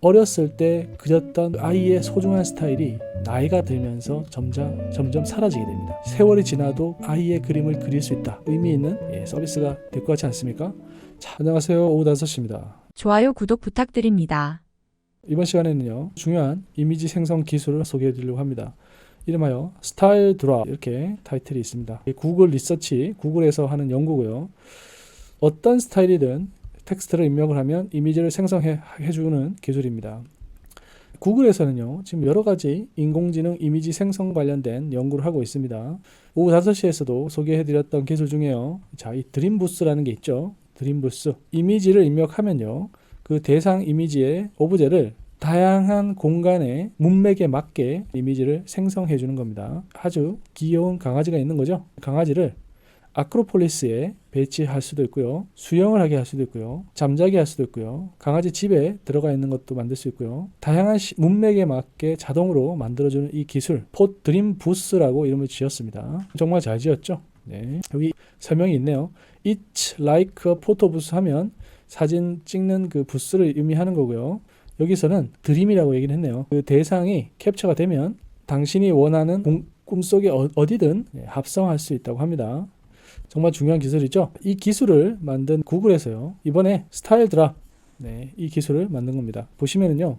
어렸을 때 그렸던 아이의 소중한 스타일이 나이가 들면서 점점 점점 사라지게 됩니다. 세월이 지나도 아이의 그림을 그릴 수 있다. 의미 있는 예, 서비스가 될 것 같지 않습니까? 자, 안녕하세요. 오후 5시입니다. 좋아요, 구독 부탁드립니다. 이번 시간에는요. 중요한 이미지 생성 기술을 소개해 드리려고 합니다. 이름하여 스타일 드랍 이렇게 타이틀이 있습니다. 구글 리서치, 구글에서 하는 연구고요. 어떤 스타일이든 텍스트를 입력을 하면 이미지를 생성해 해주는 기술입니다. 구글에서는요, 지금 여러 가지 인공지능 이미지 생성 관련된 연구를 하고 있습니다. 오후 5시에서도 소개해드렸던 기술 중에요. 자, 이 드림부스라는 게 있죠. 드림부스. 이미지를 입력하면요, 그 대상 이미지의 오브제를 다양한 공간의 문맥에 맞게 이미지를 생성해 주는 겁니다. 아주 귀여운 강아지가 있는 거죠. 강아지를 아크로폴리스에 배치할 수도 있고요. 수영을 하게 할 수도 있고요. 잠자게 할 수도 있고요. 강아지 집에 들어가 있는 것도 만들 수 있고요. 다양한 시- 문맥에 맞게 자동으로 만들어주는 이 기술, 포 드림 부스라고 이름을 지었습니다. 정말 잘 지었죠? 네. 여기 설명이 있네요. It's like a photo booth 하면 사진 찍는 그 부스를 의미하는 거고요. 여기서는 드림이라고 얘기를 했네요. 그 대상이 캡처가 되면 당신이 원하는 공- 꿈속에 어- 어디든 예, 합성할 수 있다고 합니다. 정말 중요한 기술이죠. 이 기술을 만든 구글에서요. 이번에 스타일 드랍 네, 이 기술을 만든 겁니다. 보시면은요.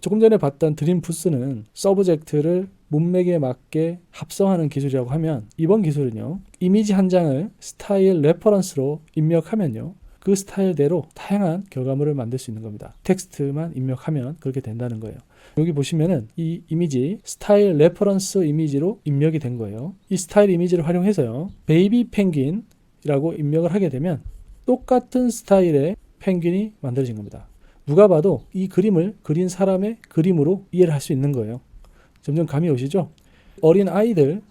조금 전에 봤던 드림 부스는 서브젝트를 문맥에 맞게 합성하는 기술이라고 하면 이번 기술은요. 이미지 한 장을 스타일 레퍼런스로 입력하면요. 그 스타일대로 다양한 결과물을 만들 수 있는 겁니다. 텍스트만 입력하면 그렇게 된다는 거예요. 여기 보시면은 이 이미지 스타일 레퍼런스 이미지로 입력이 된 거예요. 이 스타일 이미지를 활용해서요. 베이비 펭귄이라고 입력을 하게 되면 똑같은 스타일의 펭귄이 만들어진 겁니다. 누가 봐도 이 그림을 그린 사람의 그림으로 이해를 할 수 있는 거예요. 점점 감이 오시죠? 어린 아이들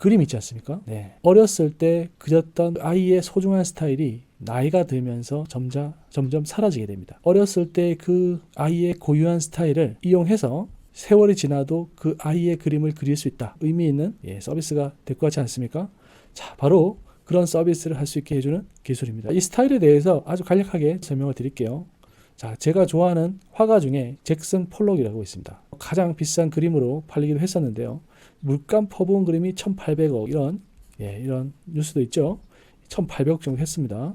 그림 있지 않습니까? 네. 어렸을 때 그렸던 아이의 소중한 스타일이 나이가 들면서 점점 점점 사라지게 됩니다. 어렸을 때 그 아이의 고유한 스타일을 이용해서 세월이 지나도 그 아이의 그림을 그릴 수 있다. 의미 있는 예, 서비스가 될 것 같지 않습니까? 자, 바로 그런 서비스를 할 수 있게 해주는 기술입니다. 이 스타일에 대해서 아주 간략하게 설명을 드릴게요. 자, 제가 좋아하는 화가 중에 잭슨 폴록이라고 있습니다. 가장 비싼 그림으로 팔리기도 했었는데요. 물감 퍼부은 그림이 1,800억 이런 예, 이런 뉴스도 있죠. 1,800억 정도 했습니다.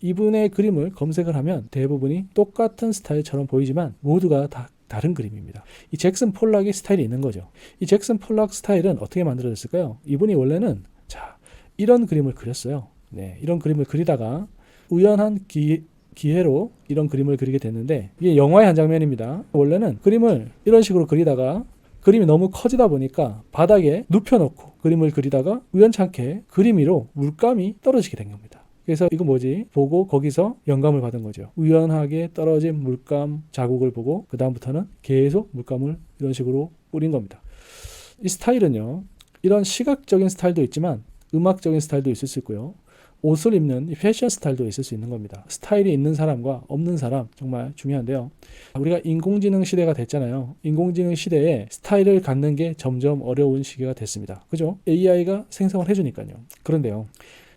이분의 그림을 검색을 하면 대부분이 똑같은 스타일처럼 보이지만 모두가 다 다른 그림입니다. 이 잭슨 폴락의 스타일이 있는 거죠. 이 잭슨 폴락 스타일은 어떻게 만들어졌을까요? 이분이 원래는 자 이런 그림을 그렸어요. 네, 이런 그림을 그리다가 우연한 기, 기회로 이런 그림을 그리게 됐는데 이게 영화의 한 장면입니다. 원래는 그림을 이런 식으로 그리다가 그림이 너무 커지다 보니까 바닥에 눕혀놓고 그림을 그리다가 우연찮게 그림 위로 물감이 떨어지게 된 겁니다. 그래서 이거 뭐지? 보고 거기서 영감을 받은 거죠. 우연하게 떨어진 물감 자국을 보고 그 다음부터는 계속 물감을 이런 식으로 뿌린 겁니다. 이 스타일은요. 이런 시각적인 스타일도 있지만 음악적인 스타일도 있을 수 있고요. 옷을 입는 이 패션 스타일도 있을 수 있는 겁니다. 스타일이 있는 사람과 없는 사람 정말 중요한데요. 우리가 인공지능 시대가 됐잖아요. 인공지능 시대에 스타일을 갖는 게 점점 어려운 시기가 됐습니다. 그죠? AI가 생성을 해주니까요. 그런데요.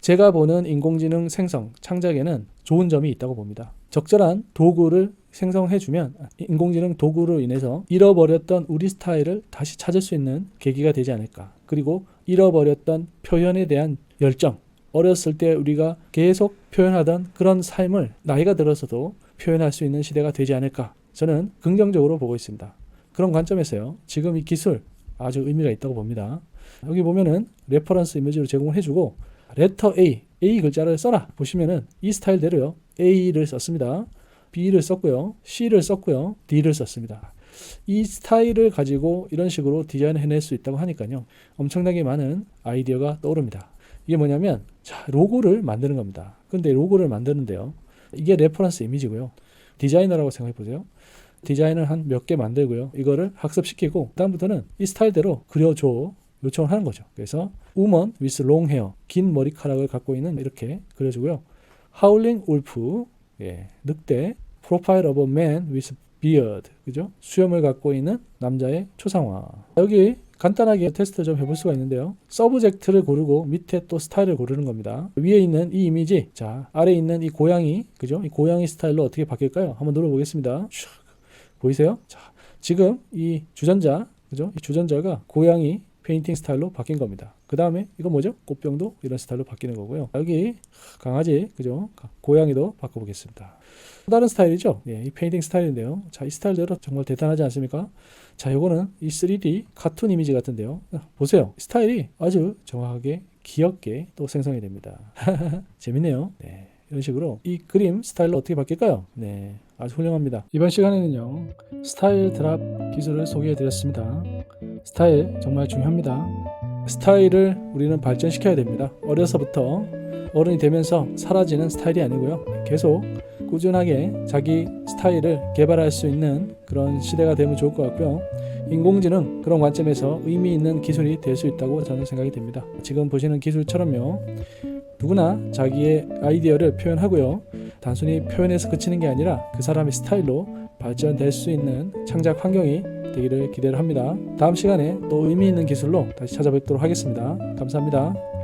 제가 보는 인공지능 생성, 창작에는 좋은 점이 있다고 봅니다. 적절한 도구를 생성해주면 인공지능 도구로 인해서 잃어버렸던 우리 스타일을 다시 찾을 수 있는 계기가 되지 않을까. 그리고 잃어버렸던 표현에 대한 열정, 어렸을 때 우리가 계속 표현하던 그런 삶을 나이가 들어서도 표현할 수 있는 시대가 되지 않을까. 저는 긍정적으로 보고 있습니다. 그런 관점에서요. 지금 이 기술 아주 의미가 있다고 봅니다. 여기 보면은 레퍼런스 이미지로 제공을 해주고 레터 A, A 글자를 써라. 보시면은 이 스타일대로요. A를 썼습니다. B를 썼고요. C를 썼고요. D를 썼습니다. 이 스타일을 가지고 이런 식으로 디자인을 해낼 수 있다고 하니까요. 엄청나게 많은 아이디어가 떠오릅니다. 이게 뭐냐면 자, 로고를 만드는 겁니다. 근데 로고를 만드는데요. 이게 레퍼런스 이미지고요. 디자이너라고 생각해 보세요. 디자인을 한 몇 개 만들고요. 이거를 학습시키고 다음부터는 이 스타일대로 그려줘 요청을 하는 거죠. 그래서 woman with long hair 긴 머리카락을 갖고 있는 이렇게 그려주고요. howling wolf 예, 늑대 of a man with beard 그죠? 수염을 갖고 있는 남자의 초상화 여기 간단하게 테스트 좀 해볼 수가 있는데요. 서브젝트를 고르고 밑에 또 스타일을 고르는 겁니다. 위에 있는 이 이미지, 자 아래 있는 이 고양이, 그죠? 이 고양이 스타일로 어떻게 바뀔까요? 한번 눌러보겠습니다. 슉. 보이세요? 자, 지금 이 주전자, 그죠? 이 주전자가 고양이 페인팅 스타일로 바뀐 겁니다. 그 다음에 이거 뭐죠? 꽃병도 이런 스타일로 바뀌는 거고요. 여기 강아지, 그죠? 고양이도 바꿔보겠습니다. 또 다른 스타일이죠? 예, 이 페인팅 스타일인데요. 자, 이 스타일대로 정말 대단하지 않습니까? 자, 요거는 이 3D 카툰 이미지 같은데요. 아, 보세요. 스타일이 아주 정확하게 귀엽게 또 생성이 됩니다. 재밌네요. 네. 이런 식으로 이 그림 스타일로 어떻게 바뀔까요? 네. 아주 훌륭합니다. 이번 시간에는요. 스타일 드랍 기술을 소개해 드렸습니다. 스타일 정말 중요합니다. 스타일을 우리는 발전시켜야 됩니다. 어려서부터 어른이 되면서 사라지는 스타일이 아니고요. 계속 꾸준하게 자기 스타일을 개발할 수 있는 그런 시대가 되면 좋을 것 같고요. 인공지능 그런 관점에서 의미 있는 기술이 될 수 있다고 저는 생각이 됩니다. 지금 보시는 기술처럼요. 누구나 자기의 아이디어를 표현하고요. 단순히 표현해서 그치는 게 아니라 그 사람의 스타일로 발전될 수 있는 창작 환경이 되기를 기대를 합니다. 다음 시간에 또 의미 있는 기술로 다시 찾아뵙도록 하겠습니다. 감사합니다.